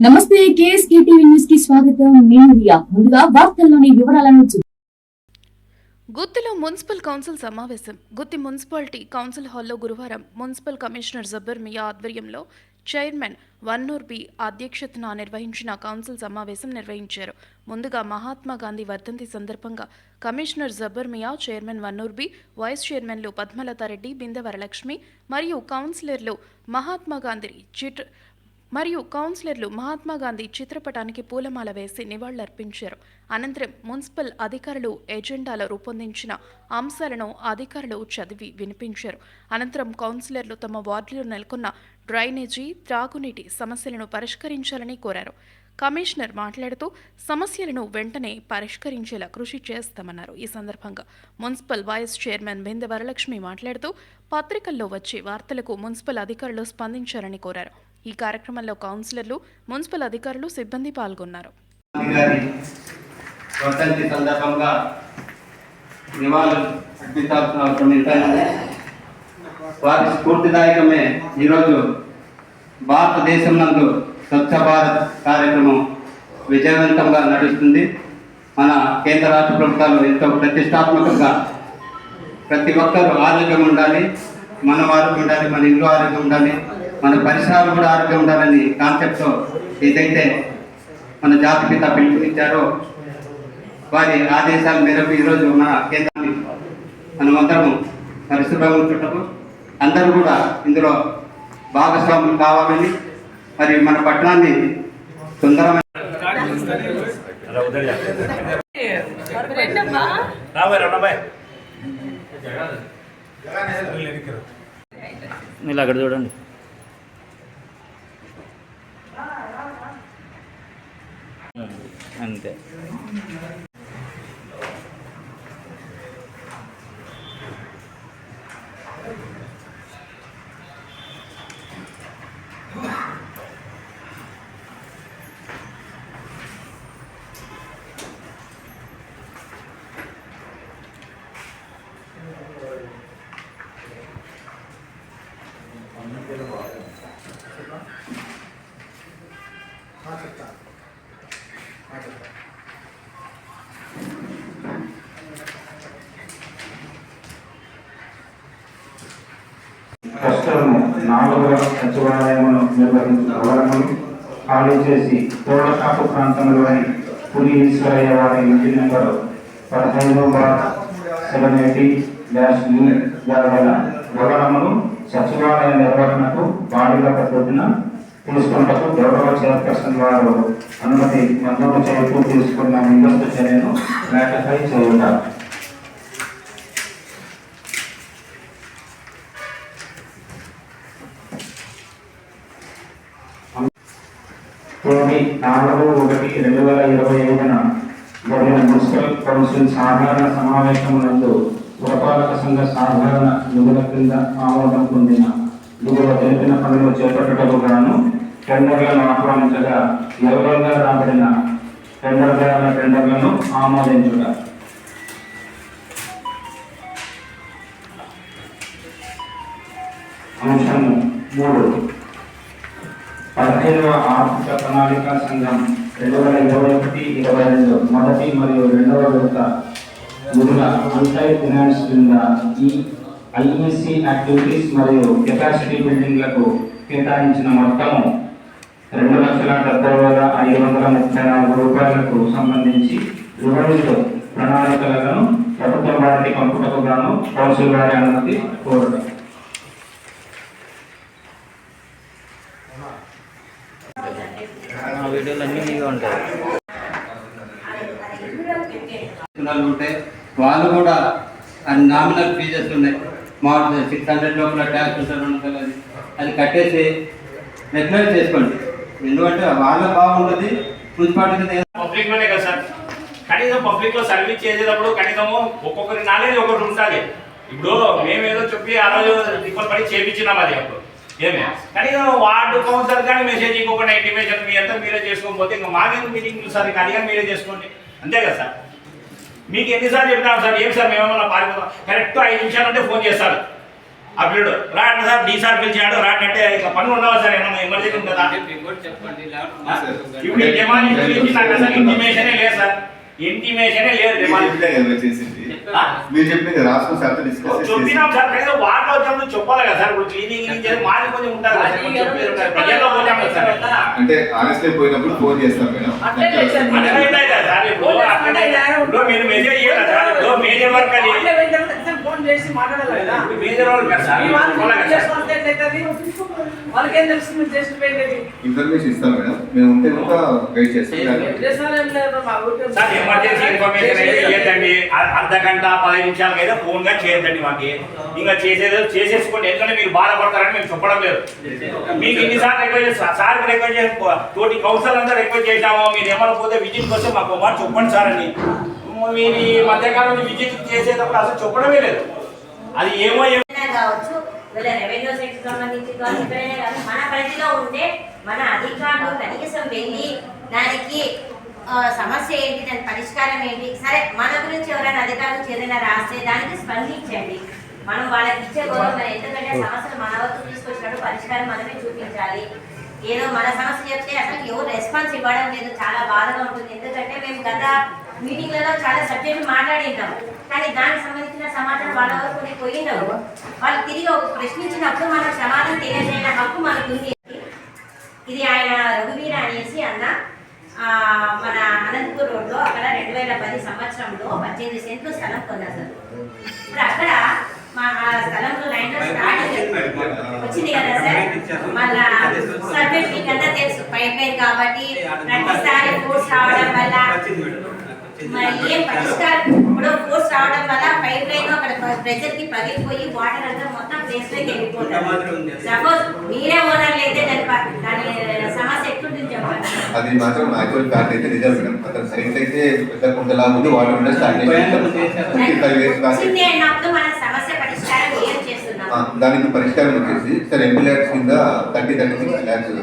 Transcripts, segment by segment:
నమస్తే KSK TV న్యూస్కి స్వాగతం. నేను రియా. ముందుగా వార్తల్లోని వివరాలను చూ- గుత్తిలో మున్సిపల్ కౌన్సిల్ సమావేశం. గుత్తి మున్సిపాలిటీ కౌన్సిల్ హాల్లో గురువారం మున్సిపల్ కమిషనర్ జబర్ మియా ఆధ్వర్యంలో చైర్మన్ వన్నూర్ బి అధ్యక్షతన నిర్వహించిన కౌన్సిల్ సమావేశం నిర్వహించారు. ముందుగా మహాత్మా గాంధీ వర్ధంతి సందర్భంగా commissioner Jabar Miya chairman Vannur B vice చైర్మన్లు పద్మలతారెడ్డి బిందె వరలక్ష్మి మరియు కౌన్సిలర్లు మహాత్మా గాంధీ చిట్ మరియు కౌన్సిలర్లు మహాత్మా గాంధీ చిత్రపటానికి పూలమాల వేసి నివాళులర్పించారు. అనంతరం మున్సిపల్ అధికారులు ఎజెండాలో రూపొందించిన అంశాలను అధికారులు చదివి వినిపించారు. అనంతరం కౌన్సిలర్లు తమ వార్డులో నెలకొన్న డ్రైనేజీ త్రాగునీటి సమస్యలను పరిష్కరించాలని కోరారు. కమిషనర్ మాట్లాడుతూ సమస్యలను వెంటనే పరిష్కరించేలా కృషి చేస్తామన్నారు. ఈ సందర్భంగా మున్సిపల్ వైస్ చైర్మన్ బిందె వరలక్ష్మి మాట్లాడుతూ పత్రికల్లో వచ్చే వార్తలకు మున్సిపల్ అధికారులు స్పందించాలని కోరారు. ఈ కార్యక్రమంలో కౌన్సిలర్లు మున్సిపల్ అధికారులు సిబ్బంది పాల్గొన్నారు. సందర్భంగా వారి స్ఫూర్తిదాయకమే ఈరోజు భారతదేశం నందు స్వచ్ఛ భారత్ కార్యక్రమం విజయవంతంగా నడుస్తుంది. మన కేంద్ర రాష్ట్ర ప్రభుత్వాలు ఎంతో ప్రతిష్టాత్మకంగా ప్రతి ఒక్కరూ ఆరోగ్యం ఉండాలి మన ఆరోగ్యం ఉండాలి మన ఇంట్లో ఆరోగ్యం ఉండాలి. మన పరిసరాలు కూడా ఆరోగ్యం ఉండాలని కాన్సెప్ట్తో ఏదైతే మన జాతిపిత పిలుపునిచ్చారో వారి ఆదేశాల మేరకు ఈరోజు మన కేంద్రాన్ని మనమందరము పరిశుభ్రంగా ఉంచుటకు అందరూ కూడా ఇందులో భాగస్వాములు కావాలని మరి మన పట్టణాన్ని సుందరమైన ఇలా అక్కడ చూడండి. అంతే. కష్టము నాలుగవ సచివాలయమును నిర్వహించడం ఖాళీ చేసి తోడకాపు ప్రాంతంలోని పులి ఈశ్వరయ్య వారి ఇంటి నెంబరు పదహైదు బార్ సెవెన్ ఎయిటీ డాష్ గల వివరణలు సచివాలయ నిర్వహణకు బాడీల పద్ధతిన తీసుకుంటకు గౌరవ చైర్పర్సన్ వారు అనుమతి మంజూరు చేస్తూ తీసుకున్న ముందస్తు చర్యను రాటిఫై చేయుతారు తొమ్మిది నాలుగు ఒకటి రెండు వేల ఇరవై ఐదున జరిగిన మున్సిపల్ కౌన్సిల్ సాధారణ సమావేశమునందు పురపాలక సంఘ సాధారణ నిధుల క్రింద ఆమోదం పొందిన దిగువ తెలిపిన పనులు చేపట్టటకు గాను టెండర్లను ఆహ్వానించగా ఎవరంగా రాబడిన టెండర్ల టెండర్లను ఆమోదించుట. అంశము మూడు. పదిహేనవ ఆర్థిక ప్రణాళిక సంఘం రెండు వేల ఇరవై ఒకటి ఇరవై రెండు మొదటి మరియు రెండవ విడత గురుల అంటై ఫినాన్స్ కింద ఈ ఐఈసి యాక్టివిటీస్ మరియు కెపాసిటీ బిల్డింగ్లకు కేటాయించిన మొత్తము రెండు లక్షల డెబ్బై వేల ఐదు వందల ముప్పై నాలుగు రూపాయలకు సంబంధించి రివైజ్డ్ ప్రణాళికలను ప్రభుత్వం వారికి పంపుటకు గాను కౌన్సిల్ వారి అనుమతి కోరడం ఆ వీడియోలు అన్నీ మీగా ఉంటాయి వాళ్ళు ఉంటే వాళ్ళు కూడా నామినల్ ఫీజెస్ ఉన్నాయి. మామూలు సిక్స్ హండ్రెడ్ లోపల ట్యాక్స్ ఉంటుంది అది అది కట్టేసి రెగ్యులర్ చేసుకోండి. ఎందుకంటే వాళ్ళ బాగుంటుంది మున్సిపాలిటీ పబ్లిక్లోనే కదా సార్. కనీసం పబ్లిక్లో సర్వీస్ చేసేటప్పుడు కనీసము ఒక్కొక్కరి నాలెడ్జ్ ఒకటి ఉంటుంది ఇప్పుడు మేమేదో చెప్పి ఆ రోజు పడి చేపించినాం అది అప్పుడు. ఏమే? కనీసం వార్డు కౌన్సిలర్ కానీ మెసేజ్ ఇంకొక ఇంటిమేషన్ మీ అంతా మీరే చేసుకోకపోతే ఇంకా మాకేందుకు మీటింగ్ సార్? కానీ మీరే చేసుకోండి. అంతే కదా సార్. మీకు ఎన్నిసార్లు చెప్పినాం సార్? ఏం సార్? మేమేమన్నా పారిపోతాం. కరెక్ట్ ఐదు నిమిషాలు అంటే ఫోన్ చేస్తారు ఆ పిల్లడు రాట్ సార్ డి సార్ పిలిచాడు రాట్ అంటే ఇక పనులు ఉండవా సార్? ఏమన్నా ఎమర్జెన్సీ ఉంటుందా చెప్పండి ఇప్పుడు డిమాండ్ నాకు అసలు ఇంటిమేషనే లేదు సార్. ఇంటిమేషనే లేదు డిమాండ్ మీరు చెప్పిన రాసుకుని సార్తో డిస్కస్ చేసి చెప్పినాం సార్ కనీసం వచ్చినప్పుడు చెప్పాలి కదా సార్ ఇప్పుడు క్లీనింగ్ నుంచి మాది కొంచెం ఉంటారు సార్ చెప్పేది. ప్రజల్లో సార్. అంటే ఆర్ఎస్ఐ పోయినప్పుడు ఫోన్ చేస్తాం మేడం. అట్లే సార్. సార్ ఇప్పుడు మీరు మెసేజ్ చేయాలి సార్? మేజర్ వర్క్ అది అట్లే వెంటనే ఒకసారి ఫోన్ చేసి మాట్లాడాలి వాళ్ళకి మీరు ఇన్ఫర్మేషన్ ఇస్తాం మేడం. మేము ఉంటే కూడా గైడ్ చేస్తాం. ఎమర్జెన్సీ ఇన్ఫర్మేషన్ అయితే అర్ధ గంట పదిహేను నిమిషాలకి అయితే ఫోన్గా చేయొద్దండి మాకు. ఇంకా చేసేది చేసేసుకోండి. ఎందుకంటే మీరు బాధపడతారని మేము చెప్పడం లేదు. మీకు ఇన్నిసార్లు రిక్వెస్ట్ చేస్తాం. సార్ రిక్వెస్ట్ చేసి తోటి కౌన్సిల్ అంతా రిక్వెస్ట్ చేసాము మీరు ఏమైనా పోతే విజిట్ వస్తే మాకు మాట చెప్పండి సార్ అని. మీరు ఈ మధ్యకాలంలో విజిట్ చేసేటప్పుడు అసలు చెప్పడమే లేదు. అది ఏమో కావచ్చు వీళ్ళ రెవెన్యూ సెక్టర్ సంబంధించి కావచ్చు ఎక్కడైనా కానీ మన పరిధిలో ఉంటే మన అధికారులు కనీసం వెళ్ళి దానికి సమస్య ఏంటి దాని పరిష్కారం ఏంటి సరే మన గురించి ఎవరైనా అధికారులు ఏదైనా రాస్తే దానికి స్పందించండి. మనం వాళ్ళకి ఇచ్చే గౌరవం ఎందుకంటే సమస్యలు మన వరకు తీసుకొచ్చినట్టు పరిష్కారం మనమే చూపించాలి. ఏదో మన సమస్య చెప్తే అసలు ఎవరు రెస్పాన్స్ ఇవ్వడం లేదు చాలా బాధగా ఉంటుంది. ఎందుకంటే మేము గత మీటింగ్లలో చాలా సబ్జెక్టులు మాట్లాడింటాం కానీ దానికి సంబంధించిన సమాధానం వాళ్ళ వరకు పోయిండవు వాళ్ళు తిరిగి ఒక ప్రశ్నించినప్పుడు మనం సమాధానం తెలియజేయడం హక్కు మనకు ఉంది ఇది ఆయన రఘువీర అనేసి అన్న మన అనంతపూర్ రోడ్లో అక్కడ రెండు వేల పది సంవత్సరంలో పద్దెనిమిది సెంట్లు స్థలం సార్. ఇప్పుడు అక్కడ మా స్థలంలో లైన్ స్టార్ట్ వచ్చింది కదా సార్? మళ్ళా సర్వే మీకు అంతా తెలుసు. పైప్ లైన్ కాబట్టి ప్రతిసారి ఫోర్స్ రావడం వల్ల ఏం పరిష్కారం? ఇప్పుడు ఫోర్స్ రావడం వల్ల పైప్ లైన్ అక్కడ ప్రెషర్కి పగిలిపోయి వాటర్ అంతా మొత్తం ప్లేస్లోకి వెళ్ళిపోతుంది. సపోజ్ మీరే ఓనర్లు అయితే దాని సమస్య చెప్పండి? అది మాత్రం యాక్చువల్ ఫ్యాక్ట్ అయితే నిజం మేడం. అతను సైట్ అయితే పెద్ద కుంటలా ఉంది వాటర్ ఉండే స్టార్ట్ మన సమస్య పరిష్కారం ఏం దానికి పరిష్కారం వచ్చేసి సార్ ఎంపీ ల్యాక్స్ కింద thirty thirty six lakhs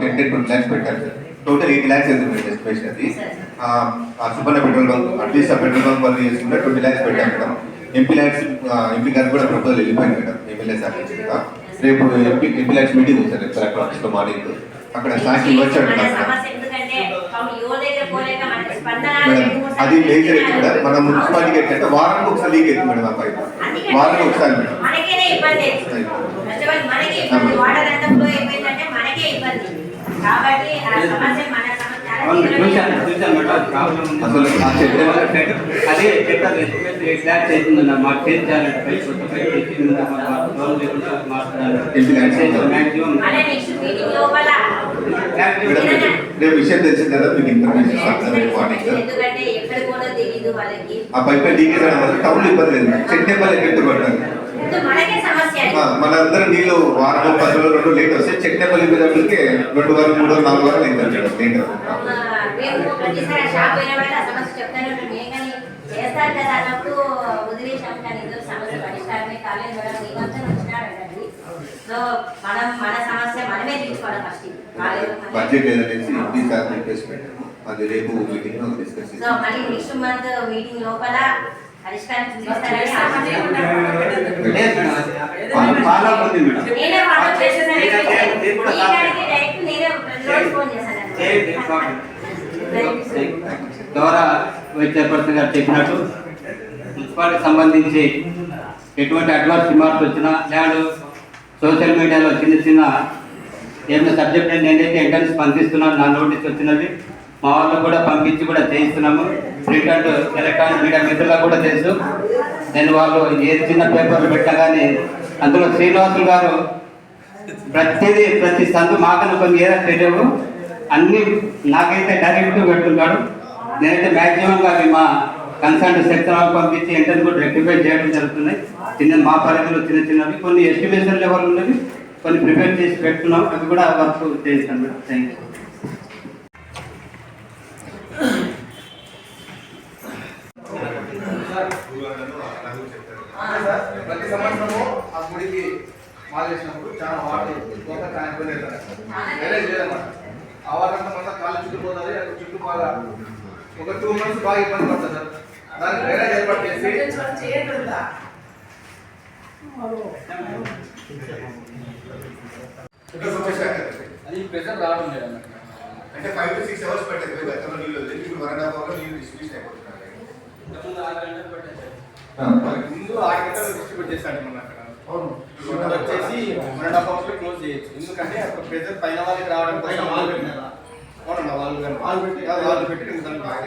ten ten twenty lakhs పెట్టారు సార్. టోటల్ ఎయిటీ ల్యాక్స్ అవుతుంది మేడం ఎస్టిమేషన్ అది? Subbanna petrol bunk at least ఆ పెట్రోల్ బంక్ పని చేసుకుంటే ట్వంటీ ల్యాక్స్ పెట్టారు మేడం. ఎంపీ ల్యాక్స్ ఎంపీ గారికి కూడా ప్రపోజల్ వెళ్ళిపోయింది మేడం ఎమ్మెల్యే సార్. రేపు ఎంపీ ఎంపీ ల్యాక్స్ మీటింగ్ ఉంది సార్ రేపు కలెక్టర్ ఆఫీస్లో మార్నింగ్. అక్కడ సాక్షి స్పందన మేడం అది మేజర్ అయితే. మేడం మన మున్సిపాలిటీకి ఏంటంటే వారానికి ఒకసారి లీక్ అవుతుంది మేడం ఆ పైప్. అందుకే వారానికి ఒకసారి మేడం. కాబట్టి ఆ సమస్య మన. అసలు అదే ఎస్టిమేట్ ఎయిట్ ల్యాక్స్ అవుతుందన్న మాకు కొత్త లోన్ లేకుండా రేపు విషయం తెలిసిన తర్వాత ఇన్ఫర్మేషన్ ఇస్తాను మార్నింగ్ ఆ పైప్ లీకేజ్ అవడం వల్ల టౌన్ ఇబ్బంది లేదు. చెట్టే పల్లె ఎఫెక్ట్ పడతారు ముందు మనకే సమస్య అది. ఆ, మన అందరం నీళ్ళు వారం పది రోజులు రెండు లేట్ వస్తే చెట్నేపల్లి పోయేటప్పటికి రెండు వారం మూడు వారం నాలుగు వారాలు అయింది మేడం లేట్ అవుతుంది. ఆ, మేము ప్రతిసారి షాప్ పోయినప్పుడు ఆ సమస్య చెప్తానే ఉంటాం ఏం కానీ చేస్తారు కదా అన్నప్పుడు వదిలేసాం కానీ ఏదో సమస్య పరిష్కారమే కాలేదు. మేడం నీవంతా వచ్చినాడండి సో మనం మన సమస్య మనమే తీర్చుకోవాలి ఫస్ట్. కాలేదు బడ్జెట్ ఏదనేసి ఎంపీ సార్ రిక్వెస్ట్ పెట్టాము. అది రేపు మీటింగ్లో డిస్కస్ సో మళ్ళీ నెక్స్ట్ మంత్ మీటింగ్ లోపల పరిష్కారం ద్వారా చైర్పర్సన్ గారు చెప్పినట్టు మున్సిపాలిటీకి సంబంధించి ఎటువంటి అడ్వాన్స్ రిమార్క్స్ వచ్చినా ల్యాండ్ సోషల్ మీడియాలో చిన్న చిన్న ఏమైనా సబ్జెక్ట్ నేనైతే వెంటనే స్పందిస్తున్నాను నా నోటీస్ వచ్చినవి. మా వాళ్ళకు కూడా పంపించి కూడా చేయిస్తున్నాము. ప్రింట్ అండ్ ఎలక్ట్రానిక్ మీడియా మిత్రులకు కూడా తెలుసు. నేను వాళ్ళు ఏ చిన్న పేపర్లు పెట్టగానే అందులో శ్రీనివాసులు గారు ప్రతిదీ ప్రతి సందు మాకను కొన్ని ఏదో తెలియవు. అన్ని నాకైతే డైరెక్ట్ పెడుతున్నాడు నేనైతే మ్యాక్సిమంగా అవి మా కన్సల్ట్ సెక్టర్ వాళ్ళకి పంపించి ఎంటర్ కూడా రెక్టిఫై చేయడం జరుగుతుంది. చిన్న మా పరిధిలో చిన్న చిన్నవి కొన్ని ఎస్టిమేషన్ లెవెల్ ఉన్నవి కొన్ని ప్రిపేర్ చేసి పెట్టుకున్నాం అవి కూడా వర్క్ చేస్తాను. మేడం థ్యాంక్ యూ ప్రతి సంవత్సరము ఆ గుడికి మాల చేసినప్పుడు చాలా వాటర్ కొంత కాయకొని వేరే చేయదన్నమాట ఆ వాటర్ అంతా మొత్తం కాళ్ళు చుట్టూ పోతుంది అక్కడ చుట్టూ బాగా ఒక టూ మంత్స్ బాగా ఇబ్బంది పడుతుంది సార్. దానికి వేరే ఏర్పాటు చేసి అది ప్రెజర్ రావడం లేదు అన్నట్టు అంటే ఫైవ్ టు సిక్స్ అవర్స్ పట్టేది గతంలో నీళ్ళు వదిలేసి ఇప్పుడు వన్ అండ్ హాఫ్ అవర్ నీళ్ళు డిస్ట్రిబ్యూషన్ అయిపోతున్నారు ఇంతకుముందు ఆరు గంటలు పట్టేది ముందు ఆరు గంటలు డిస్ట్రిబ్యూట్ చేస్తాడు మన వచ్చేసి వన్ అండ్ హాఫ్ క్లోజ్ చేయొచ్చు. ఎందుకంటే అక్కడ ప్రెజర్ పైన వాళ్ళకి రావడం పైన వాళ్ళు పెట్టినారా వాళ్ళు వాళ్ళు పెట్టి వాళ్ళు పెట్టి దానికి బాగా